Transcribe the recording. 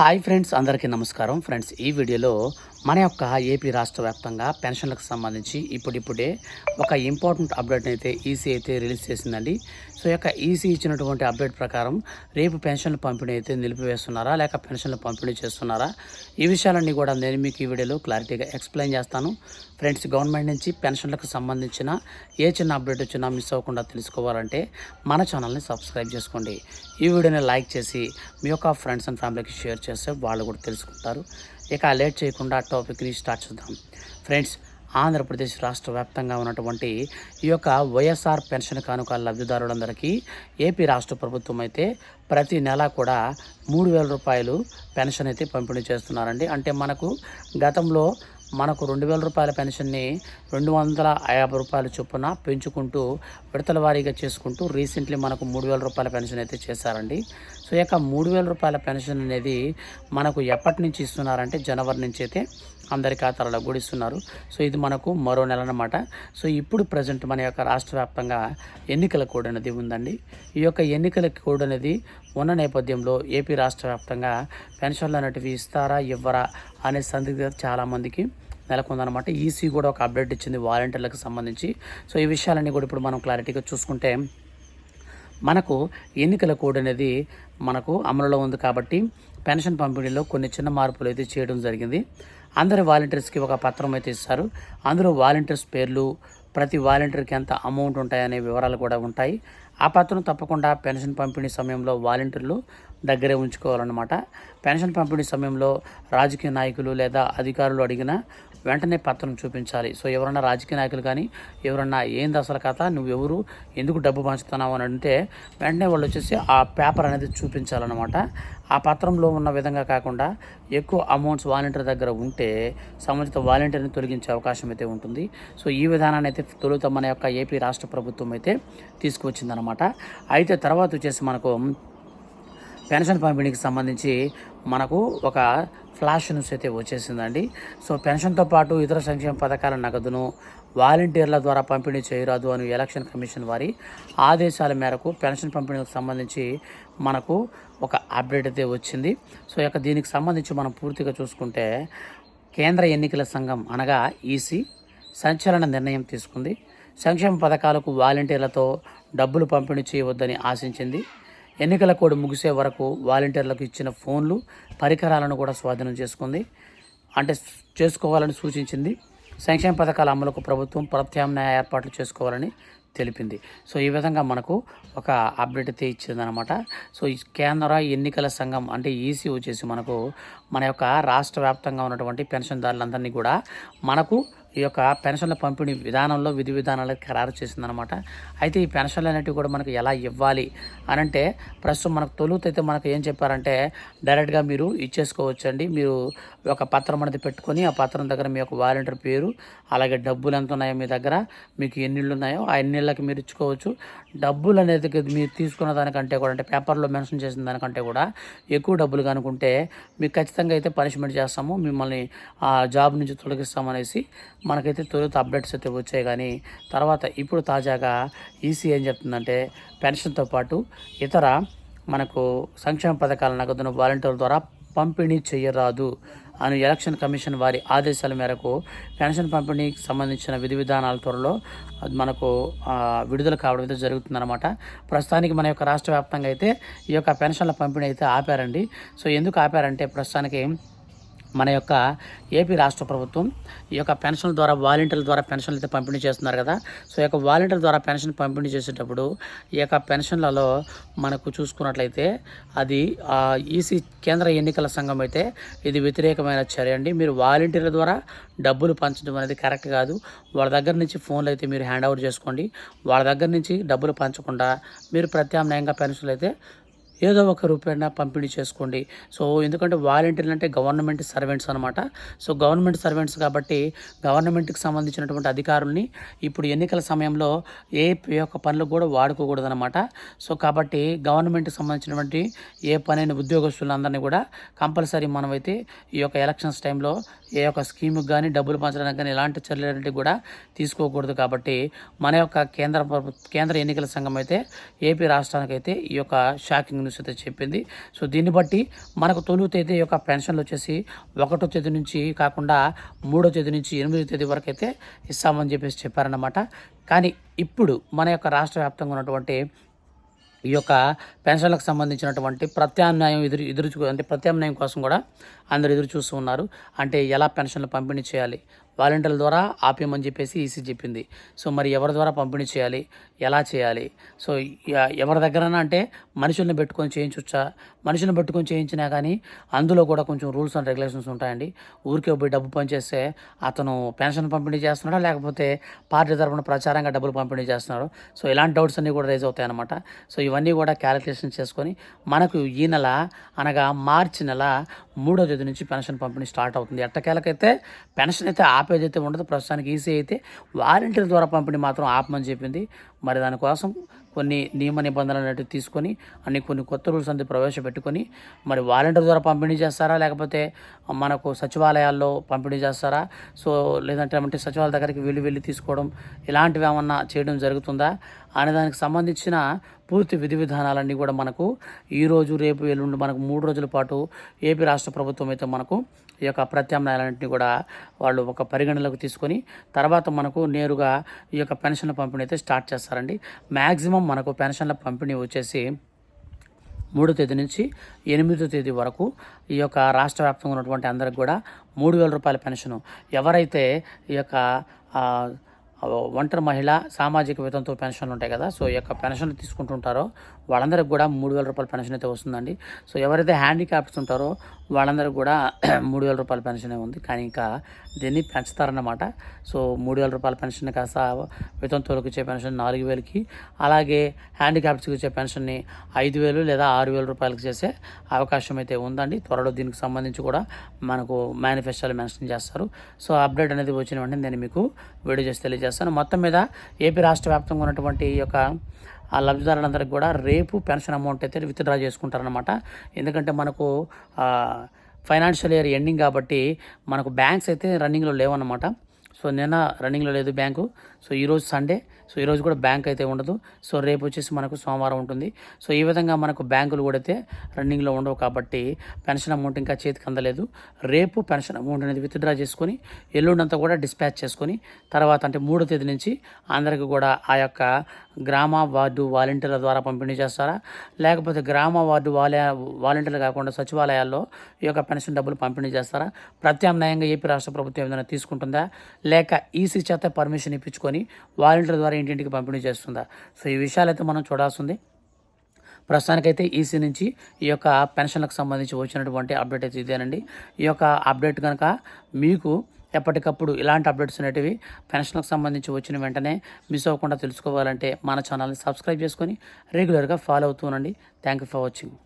Hi friends అందరికీ నమస్కారం. Friends ఈ వీడియోలో మన యొక్క ఏపీ రాష్ట్ర వ్యాప్తంగా పెన్షన్లకు సంబంధించి ఇప్పుడిప్పుడే ఒక ఇంపార్టెంట్ అప్డేట్ అయితే ఈసీ అయితే రిలీజ్ చేసిందండి. సో యొక్క ఈసీ ఇచ్చినటువంటి అప్డేట్ ప్రకారం రేపు పెన్షన్ల పంపిణీ అయితే నిలిపివేస్తున్నారా లేక పెన్షన్లు పంపిణీ చేస్తున్నారా? ఈ విషయాలన్నీ కూడా నేను మీకు ఈ వీడియోలో క్లారిటీగా ఎక్స్ప్లెయిన్ చేస్తాను. ఫ్రెండ్స్ గవర్నమెంట్ నుంచి పెన్షన్లకు సంబంధించిన ఏ చిన్న అప్డేట్ వచ్చినా మిస్ అవ్వకుండా తెలుసుకోవాలంటే మన ఛానల్ని సబ్స్క్రైబ్ చేసుకోండి. ఈ వీడియోని లైక్ చేసి మీ యొక్క ఫ్రెండ్స్ అండ్ ఫ్యామిలీకి షేర్ చేస్తే వాళ్ళు కూడా తెలుసుకుంటారు. ఇక లేట్ చేయకుండా టాపిక్ని స్టార్ట్ చేద్దాం. ఫ్రెండ్స్ ఆంధ్రప్రదేశ్ రాష్ట్ర వ్యాప్తంగా ఉన్నటువంటి ఈ యొక్క వైఎస్ఆర్ పెన్షన్ కానుక లబ్ధిదారులందరికీ ఏపీ రాష్ట్ర ప్రభుత్వం అయితే ప్రతి నెల కూడా మూడు వేల రూపాయలు పెన్షన్ అయితే పంపిణీ చేస్తున్నారండి. అంటే మనకు గతంలో మనకు రెండు వేల రూపాయల పెన్షన్ని రెండు వందల యాభై రూపాయల చొప్పున పెంచుకుంటూ విడతల వారీగా చేసుకుంటూ రీసెంట్లీ మనకు మూడు వేల రూపాయల పెన్షన్ అయితే చేశారండి. సో ఈ యొక్క మూడు వేల రూపాయల పెన్షన్ అనేది మనకు ఎప్పటి నుంచి ఇస్తున్నారంటే జనవరి నుంచి అయితే అందరి ఖాతాలలో కూడా ఇస్తున్నారు. సో ఇది మనకు మరో నెల అన్నమాట. సో ఇప్పుడు ప్రజెంట్ మన యొక్క రాష్ట్ర వ్యాప్తంగా ఎన్నికల కోడ్ అనేది ఉందండి. ఈ యొక్క ఎన్నికల కోడ్ అనేది ఉన్న నేపథ్యంలో ఏపీ రాష్ట్ర వ్యాప్తంగా పెన్షన్లు అనేటివి ఇస్తారా ఇవ్వరా అనే సందిగ్ధత చాలామందికి నెలకొందనమాట ఈసీ కూడా ఒక అప్డేట్ ఇచ్చింది వాలంటీర్లకు సంబంధించి. సో ఈ విషయాలన్నీ కూడా ఇప్పుడు మనం క్లారిటీగా చూసుకుంటే మనకు ఎన్నికల కోడ్ అనేది మనకు అమలులో ఉంది కాబట్టి పెన్షన్ పంపిణీలో కొన్ని చిన్న మార్పులు అయితే చేయడం జరిగింది. అందరి వాలంటీర్స్కి ఒక పత్రం అయితే ఇస్తారు. అందులో వాలంటీర్స్ పేర్లు ప్రతి వాలంటీర్కి ఎంత అమౌంట్ ఉంటాయనే వివరాలు కూడా ఉంటాయి. ఆ పత్రం తప్పకుండా పెన్షన్ పంపిణీ సమయంలో వాలంటీర్లు దగ్గరే ఉంచుకోవాలన్నమాట. పెన్షన్ పంపిణీ సమయంలో రాజకీయ నాయకులు లేదా అధికారులు అడిగిన వెంటనే పత్రం చూపించాలి. సో ఎవరన్నా రాజకీయ నాయకులు కానీ ఎవరన్నా ఏంది అసలు కథ నువ్వెవరు ఎందుకు డబ్బు పంచుతున్నావు అని అంటే వెంటనే వాళ్ళు వచ్చేసి ఆ పేపర్ అనేది చూపించాలన్నమాట. ఆ పత్రంలో ఉన్న విధంగా కాకుండా ఎక్కువ అమౌంట్స్ వాలంటీర్ దగ్గర ఉంటే సంబంధిత వాలంటీర్ని తొలగించే అవకాశం అయితే ఉంటుంది. సో ఈ విధానాన్ని అయితే తొలుత మన యొక్క ఏపీ రాష్ట్ర ప్రభుత్వం అయితే తీసుకువచ్చిందనమాట అయితే తర్వాత వచ్చేసి మనకు పెన్షన్ పంపిణీకి సంబంధించి మనకు ఒక ఫ్లాష్ న్యూస్ అయితే వచ్చేసిందండి. సో పెన్షన్తో పాటు ఇతర సంక్షేమ పథకాల నగదును వాలంటీర్ల ద్వారా పంపిణీ చేయరాదు అని ఎలక్షన్ కమిషన్ వారి ఆదేశాల మేరకు పెన్షన్ పంపిణీకి సంబంధించి మనకు ఒక అప్డేట్ అయితే వచ్చింది. సో ఇక దీనికి సంబంధించి మనం పూర్తిగా చూసుకుంటే కేంద్ర ఎన్నికల సంఘం అనగా ఈసీ సంచలన నిర్ణయం తీసుకుంది. సంక్షేమ పథకాలకు వాలంటీర్లతో డబ్బులు పంపిణీ చేయవద్దని ఆశించింది. ఎన్నికల కోడ్ ముగిసే వరకు వాలంటీర్లకు ఇచ్చిన ఫోన్లు పరికరాలను కూడా స్వాధీనం చేసుకుంది. అంటే చేసుకోవాలని సూచించింది. సంక్షేమ పథకాల అమలుకు ప్రభుత్వం ప్రత్యామ్నాయ ఏర్పాట్లు చేసుకోవాలని తెలిపింది. సో ఈ విధంగా మనకు ఒక అప్డేట్ అయితే ఇచ్చిందనమాట సో ఈ కేంద్ర ఎన్నికల సంఘం అంటే ఈసీ వచ్చేసి మనకు మన యొక్క రాష్ట్ర వ్యాప్తంగా ఉన్నటువంటి పెన్షన్దారులందరినీ కూడా మనకు ఈ యొక్క పెన్షన్ల పంపిణీ విధానంలో విధి విధానాలు ఖరారు చేసిందనమాట అయితే ఈ పెన్షన్లు అనేటివి కూడా మనకు ఎలా ఇవ్వాలి అని అంటే ప్రస్తుతం మనకు తొలుత అయితే మనకు ఏం చెప్పారంటే డైరెక్ట్గా మీరు ఇచ్చేసుకోవచ్చండి. మీరు ఒక పత్రం అనేది పెట్టుకొని ఆ పత్రం దగ్గర మీ యొక్క వాలంటీర్ పేరు అలాగే డబ్బులు ఎంత ఉన్నాయో మీ దగ్గర మీకు ఎన్నిళ్ళు ఉన్నాయో ఆ ఎన్నిళ్ళకి మీరు ఇచ్చుకోవచ్చు. డబ్బులు అనేది మీరు తీసుకున్న దానికంటే కూడా అంటే పేపర్లో మెన్షన్ చేసిన దానికంటే కూడా ఎక్కువ డబ్బులు కనుకుంటే మీకు ఖచ్చితంగా అయితే పనిష్మెంట్ చేస్తాము. మిమ్మల్ని ఆ జాబ్ నుంచి తొలగిస్తామనేసి మనకైతే తొలుత అప్డేట్స్ అయితే వచ్చాయి కానీ తర్వాత ఇప్పుడు తాజాగా ఈసీ ఏం చెప్తుందంటే పెన్షన్తో పాటు ఇతర మనకు సంక్షేమ పథకాల నగదును వాలంటీర్ల ద్వారా పంపిణీ చేయరాదు అని ఎలక్షన్ కమిషన్ వారి ఆదేశాల మేరకు పెన్షన్ పంపిణీకి సంబంధించిన విధి విధానాల త్వరలో మనకు విడుదల కావడం అయితే జరుగుతుందన్నమాట. ప్రస్తుతానికి మన యొక్క రాష్ట్ర వ్యాప్తంగా అయితే ఈ యొక్క పెన్షన్ల పంపిణీ అయితే ఆపారండి. సో ఎందుకు ఆపారంటే ప్రస్తుతానికి మన యొక్క ఏపీ రాష్ట్ర ప్రభుత్వం ఈ యొక్క పెన్షన్ల ద్వారా వాలంటీర్ల ద్వారా పెన్షన్లు అయితే పంపిణీ చేస్తున్నారు కదా. సో ఈ యొక్క వాలంటీర్ ద్వారా పెన్షన్ పంపిణీ చేసేటప్పుడు ఈ యొక్క పెన్షన్లలో మనకు చూసుకున్నట్లయితే అది ఈసీ కేంద్ర ఎన్నికల సంఘం అయితే ఇది వ్యతిరేకమైన చర్య అండి. మీరు వాలంటీర్ల ద్వారా డబ్బులు పంచడం అనేది కరెక్ట్ కాదు. వాళ్ళ దగ్గర నుంచి ఫోన్లు అయితే మీరు హ్యాండ్ ఓవర్ చేసుకోండి. వాళ్ళ దగ్గర నుంచి డబ్బులు పంచకుండా మీరు ప్రత్యామ్నాయంగా పెన్షన్లు అయితే ఏదో ఒక రూపాయన పంపిణీ చేసుకోండి. సో ఎందుకంటే వాలంటీర్లు అంటే గవర్నమెంట్ సర్వెంట్స్ అనమాట సో గవర్నమెంట్ సర్వెంట్స్ కాబట్టి గవర్నమెంట్కి సంబంధించినటువంటి అధికారుల్ని ఇప్పుడు ఎన్నికల సమయంలో ఏ యొక్క పనులు కూడా వాడుకోకూడదనమాట సో కాబట్టి గవర్నమెంట్కి సంబంధించినటువంటి ఏ పనైన ఉద్యోగస్తులందరినీ కూడా కంపల్సరీ మనమైతే ఈ యొక్క ఎలక్షన్స్ టైంలో ఏ యొక్క స్కీముకి కానీ డబ్బులు పంచడానికి కానీ ఎలాంటి చర్యలు కూడా తీసుకోకూడదు కాబట్టి మన యొక్క కేంద్ర కేంద్ర ఎన్నికల సంఘం అయితే ఏపీ రాష్ట్రానికి అయితే ఈ యొక్క షాకింగ్ న్యూస్ అయితే చెప్పింది. సో దీన్ని బట్టి మనకు తొలి తేదీ యొక్క పెన్షన్లు వచ్చేసి ఒకటో తేదీ నుంచి కాకుండా మూడో తేదీ నుంచి ఎనిమిదో తేదీ వరకు అయితే ఇస్తామని చెప్పేసి చెప్పారన్నమాట. కానీ ఇప్పుడు మన యొక్క రాష్ట్ర వ్యాప్తంగా ఉన్నటువంటి ఈ యొక్క పెన్షన్లకు సంబంధించినటువంటి ప్రత్యామ్నాయం ఎదురు ఎదురు చూ- అంటే ప్రత్యామ్నాయం కోసం కూడా అందరు ఎదురు చూస్తూ ఉన్నారు. అంటే ఎలా పెన్షన్లు పంపిణీ చేయాలి? వాలంటీర్ల ద్వారా ఆపేయమని చెప్పేసి ఈసీ చెప్పింది. సో మరి ఎవరి ద్వారా పంపిణీ చేయాలి? ఎలా చేయాలి? సో ఎవరి దగ్గరనా అంటే మనుషుల్ని పెట్టుకొని చేయించవచ్చా మనిషిని పట్టుకొని చేయించినా కానీ అందులో కూడా కొంచెం రూల్స్ అండ్ రెగ్యులేషన్స్ ఉంటాయండి. ఊరికే పోయి డబ్బు పనిచేస్తే అతను పెన్షన్ పంపిణీ చేస్తున్నాడా లేకపోతే పార్టీ తరఫున ప్రచారంగా డబ్బులు పంపిణీ చేస్తున్నాడు? సో ఇలాంటి డౌట్స్ అన్నీ కూడా రైజ్ అవుతాయి సో ఇవన్నీ కూడా క్యాలిక్యులేషన్ చేసుకొని మనకు ఈ నెల అనగా మార్చి నెల మూడో తేదీ నుంచి పెన్షన్ పంపిణీ స్టార్ట్ అవుతుంది. ఎట్టకేలకైతే పెన్షన్ అయితే ఆపేది అయితే ఉండదు ప్రస్తుతానికి ఈసీ అయితే వాలంటీర్ ద్వారా పంపిణీ మాత్రం ఆపమని చెప్పింది. మరి దానికోసం కొన్ని నియమ నిబంధనలు అనేవి తీసుకొని అన్ని కొన్ని కొత్త రూల్స్ అనేది ప్రవేశపెట్టుకొని మరి వాలంటీర్ ద్వారా పంపిణీ చేస్తారా? లేకపోతే మనకు సచివాలయాల్లో పంపిణీ చేస్తారా? సో లేదంటే అంటే సచివాలయ దగ్గరికి వెళ్ళి వెళ్ళి తీసుకోవడం ఇలాంటివి ఏమన్నా చేయడం జరుగుతుందా? అనే దానికి సంబంధించిన పూర్తి విధి విధానాలన్నీ కూడా మనకు ఈరోజు రేపు ఎల్లుండి మనకు మూడు రోజుల పాటు ఏపీ రాష్ట్ర ప్రభుత్వం అయితే మనకు ఈ యొక్క ప్రత్యామ్నాయాలన్నింటినీ కూడా వాళ్ళు ఒక పరిగణలోకి తీసుకొని తర్వాత మనకు నేరుగా ఈ యొక్క పెన్షన్ల పంపిణీ అయితే స్టార్ట్ చేస్తారండి. మ్యాక్సిమం మనకు పెన్షన్ల పంపిణీ వచ్చేసి మూడో తేదీ నుంచి ఎనిమిదో తేదీ వరకు ఈ యొక్క రాష్ట్ర వ్యాప్తంగా ఉన్నటువంటి అందరికి కూడా మూడు వేల రూపాయల పెన్షను. ఎవరైతే ఈ యొక్క ఒంటరి మహిళ సామాజిక వేతంతో పెన్షన్లు ఉంటాయి కదా సో ఈ యొక్క పెన్షన్లు తీసుకుంటుంటారో వాళ్ళందరికి కూడా మూడు వేల రూపాయల పెన్షన్ అయితే వస్తుందండి. సో ఎవరైతే హ్యాండిక్యాప్స్ ఉంటారో వాళ్ళందరికీ కూడా మూడు వేల రూపాయల పెన్షనే ఉంది. కానీ ఇంకా దీన్ని పెంచుతారన్నమాట. సో మూడు వేల రూపాయల పెన్షన్ కాస్త వితంతువులకు ఇచ్చే పెన్షన్ నాలుగు వేలకి అలాగే హ్యాండిక్యాప్స్కి ఇచ్చే పెన్షన్ని ఐదు వేలు లేదా ఆరు వేల రూపాయలకు చేసే అవకాశం అయితే ఉందండి. త్వరలో దీనికి సంబంధించి కూడా మనకు మేనిఫెస్టోలు మెన్షన్ చేస్తారు. సో అప్డేట్ అనేది వచ్చిన వెంటనే నేను మీకు వీడియో చేసి తెలియజేస్తాను. మొత్తం మీద ఏపీ రాష్ట్ర వ్యాప్తంగా ఉన్నటువంటి ఈ యొక్క ఆ లబ్ధిదారులందరికీ కూడా రేపు పెన్షన్ అమౌంట్ అయితే విత్డ్రా చేసుకుంటారనమాట ఎందుకంటే మనకు ఫైనాన్షియల్ ఇయర్ ఎండింగ్ కాబట్టి మనకు బ్యాంక్స్ అయితే రన్నింగ్లో లేవన్నమాట. సో నిన్న రన్నింగ్లో లేదు బ్యాంకు. సో ఈరోజు సండే సో ఈరోజు కూడా బ్యాంక్ అయితే ఉండదు. సో రేపు వచ్చేసి మనకు సోమవారం ఉంటుంది. సో ఈ విధంగా మనకు బ్యాంకులు కూడా అయితే రన్నింగ్లో ఉండవు కాబట్టి పెన్షన్ అమౌంట్ ఇంకా చేతికి అందలేదు. రేపు పెన్షన్ అమౌంట్ అనేది విత్డ్రా చేసుకొని ఎల్లుండంతా కూడా డిస్పాచ్ చేసుకొని తర్వాత అంటే మూడో తేదీ నుంచి అందరికీ కూడా ఆ యొక్క గ్రామ వార్డు వాలంటీర్ల ద్వారా పంపిణీ చేస్తారా? లేకపోతే గ్రామ వార్డు వాలే వాలంటీర్లు కాకుండా సచివాలయాల్లో ఈ యొక్క పెన్షన్ డబ్బులు పంపిణీ చేస్తారా? ప్రత్యామ్నాయంగా ఏపీ రాష్ట్ర ప్రభుత్వం ఏదైనా తీసుకుంటుందా? లేక ఈసీ చేత పర్మిషన్ ఇప్పించుకొని వాలంటీర్ ద్వారా ఇంటింటికి పంపిణీ చేస్తుందా? సో ఈ విషయాలైతే మనం చూడాల్సింది. ప్రస్తుతానికైతే ఈసీ నుంచి ఈ యొక్క పెన్షన్లకు సంబంధించి వచ్చినటువంటి అప్డేట్ అయితే ఇదేనండి. ఈ యొక్క అప్డేట్ కనుక మీకు ఎప్పటికప్పుడు ఇలాంటి అప్డేట్స్ అనేటివి పెన్షన్లకు సంబంధించి వచ్చిన వెంటనే మిస్ అవ్వకుండా తెలుసుకోవాలంటే మన ఛానల్ని సబ్స్క్రైబ్ చేసుకొని రెగ్యులర్గా ఫాలో అవుతూ ఉండండి. Thank you for watching.